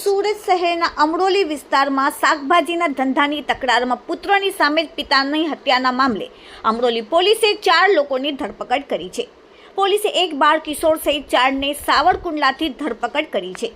સુરત શહેરના અમરોલી વિસ્તારમાં શાકભાજીના ધંધાની તકરારમાં પુત્રની સામે પિતાની હત્યાના મામલે અમરોલી પોલીસે ચાર લોકોની ધરપકડ કરી છે. પોલીસે એક બાળ કિશોર સહિત ચારને સાવરકુંડલાથી ધરપકડ કરી છે.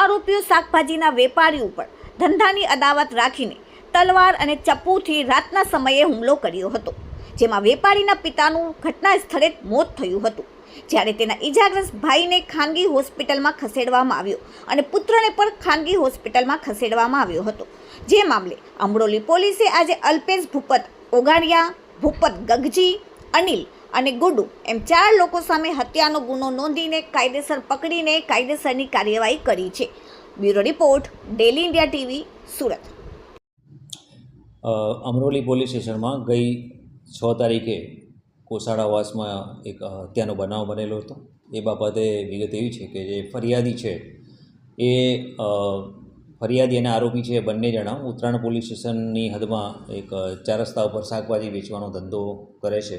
આરોપીઓ શાકભાજીના વેપારી ઉપર ધંધાની અદાવત રાખીને તલવાર અને ચપ્પુથી રાતના સમયે હુમલો કર્યો હતો. જેમાં વેપારીના પિતાનું ઘટના સ્થળે મોત થયું હતું. જ્યારે તેના ઈજાગ્રસ્ત ભાઈને ખાનગી હોસ્પિટલમાં ખસેડવામાં આવ્યો અને પુત્રને પણ ખાનગી હોસ્પિટલમાં ખસેડવામાં આવ્યો હતો. જે મામલે અમરોલી પોલીસે આજે અલ્પેશ ભૂપત ઓગાડિયા ભૂપત ગગજી, અનિલ અને ગુડુ એમ ચાર લોકો સામે હત્યાનો ગુનો નોંધીને કાયદેસર પકડીને કાયદેસરની કાર્યવાહી કરી છે. Bureau report, daily India TV, Surat. Amroli police સ્ટેશનમાં ગઈ છ તારીખે કોસાડાવાસમાં એક હત્યાનો બનાવ બનેલો હતો. એ બાબતે વિગત એવી છે કે જે ફરિયાદી છે એ ફરિયાદી અને આરોપી છે બંને જણા ઉત્તરાયણ પોલીસ સ્ટેશનની હદમાં એક ચાર રસ્તા ઉપર શાકભાજી વેચવાનો ધંધો કરે છે.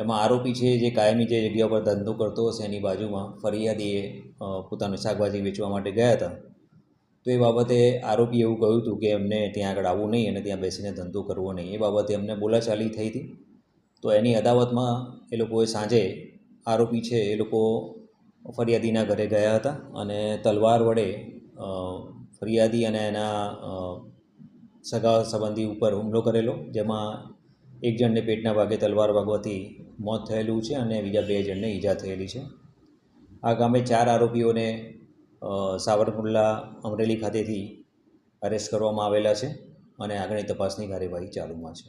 એમાં આરોપી છે જે કાયમી જે જગ્યા પર ધંધો કરતો હશે એની બાજુમાં ફરિયાદીએ પોતાનું શાકભાજી વેચવા માટે ગયા હતા. તો એ બાબતે આરોપીએ એવું કહ્યું હતું કે એમને ત્યાં આગળ આવવું નહીં અને ત્યાં બેસીને ધંધો કરવો નહીં. એ બાબતે એમને બોલાચાલી થઈ હતી. તો એની અદાવતમાં એ લોકોએ સાંજે આરોપી છે એ લોકો ફરિયાદીના ઘરે ગયા હતા અને તલવાર વડે ફરિયાદી અને એના સગા સંબંધી ઉપર હુમલો કરેલો, જેમાં એક જણને પેટના ભાગે તલવાર વાગવાથી મોત થયેલું છે અને બીજા બે જણને ઈજા થયેલી છે. આ ગામે ચાર આરોપીઓને સાવરકુંડલા અમરેલી ખાતેથી અરેસ્ટ કરવામાં આવેલા છે અને આગળની તપાસની કાર્યવાહી ચાલુમાં છે.